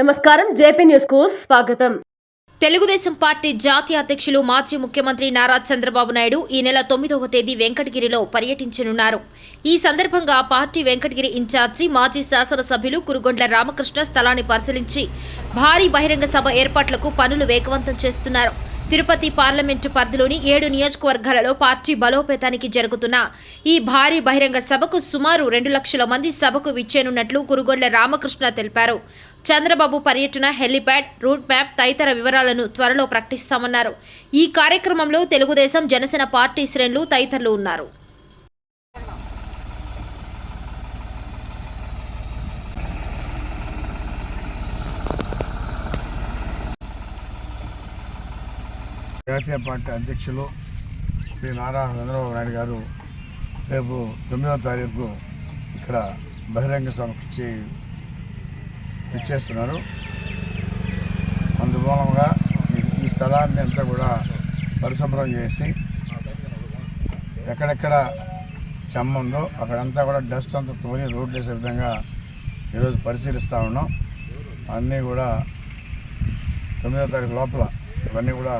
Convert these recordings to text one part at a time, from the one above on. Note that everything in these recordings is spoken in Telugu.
నమస్కారం. జేపీ న్యూస్కు స్వాగతం. తెలుగుదేశం పార్టీ జాతీయ అధ్యక్షులు మాజీ ముఖ్యమంత్రి నారా చంద్రబాబు నాయుడు ఈ నెల తొమ్మిదవ తేదీ వెంకటగిరిలో పర్యటించనున్నారు. ఈ సందర్భంగా పార్టీ వెంకటగిరి ఇన్ఛార్జి మాజీ శాసనసభ్యులు కురుగొండ్ల రామకృష్ణ స్థలాన్ని పరిశీలించి భారీ బహిరంగ సభ ఏర్పాట్లకు పనులు వేగవంతం చేస్తున్నారు. తిరుపతి పార్లమెంటు పరిధిలోని ఏడు నియోజకవర్గాలలో పార్టీ బలోపేతానికి జరుగుతున్న ఈ భారీ బహిరంగ సభకు సుమారు రెండు లక్షల మంది సభకు విచ్చేనున్నట్లు కురుగొండ్ల రామకృష్ణ తెలిపారు. చంద్రబాబు పర్యటన హెలిప్యాడ్ రూట్ మ్యాప్ తదితర వివరాలను త్వరలో ప్రకటిస్తామన్నారు. ఈ కార్యక్రమంలో తెలుగుదేశం జనసేన పార్టీ శ్రేణులు తదితరులు ఉన్నారు. జాతీయ పార్టీ అధ్యక్షులు శ్రీ నారా చంద్రబాబు నాయుడు గారు రేపు తొమ్మిదవ తారీఖు ఇక్కడ బహిరంగ సభకి ఇచ్చేస్తున్నారు అందుమూలంగా ఈ- స్థలాన్ని అంతా కూడా పరిశుభ్రం చేసి ఎక్కడెక్కడ చెమ్మ ఉందో అక్కడంతా కూడా డస్ట్ అంతా తోలి రోడ్డు వేసే విధంగా ఈరోజు పరిశీలిస్తూ ఉన్నాం. అన్నీ కూడా తొమ్మిదో తారీఖు లోపల ఇవన్నీ కూడా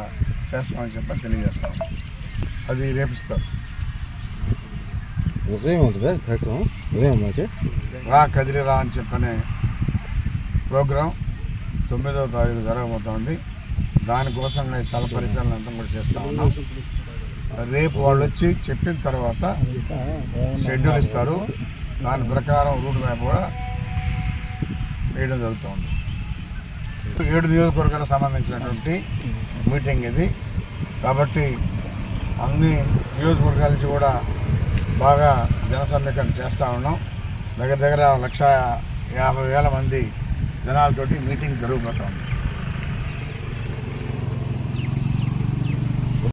చేస్తామని చెప్పి తెలియజేస్తాం. అది రేపిస్తాం. ఉదయం ఉంటుంది? కార్యక్రమం? ఉదయం రా కదిలిరా అని చెప్పనే ప్రోగ్రాం తొమ్మిదవ తారీఖు జరగబోతోంది. దానికోసం ఈ స్థల పరిశీలన అంతా కూడా చేస్తా ఉన్నాం. రేపు వాళ్ళు వచ్చి చెప్పిన తర్వాత షెడ్యూల్ ఇస్తారు. దాని ప్రకారం రూట్ మ్యాప్ కూడా వేయడం జరుగుతుంది. ఏడు నియోజకవర్గాలకు సంబంధించినటువంటి మీటింగ్ ఇది. కాబట్టి అన్ని నియోజకవర్గాల నుంచి కూడా బాగా జనసమీకరణ చేస్తూ ఉన్నాం. దగ్గర దగ్గర లక్ష యాభై వేల మంది జనాలతోటి మీటింగ్ జరుగుతూ ఉంది.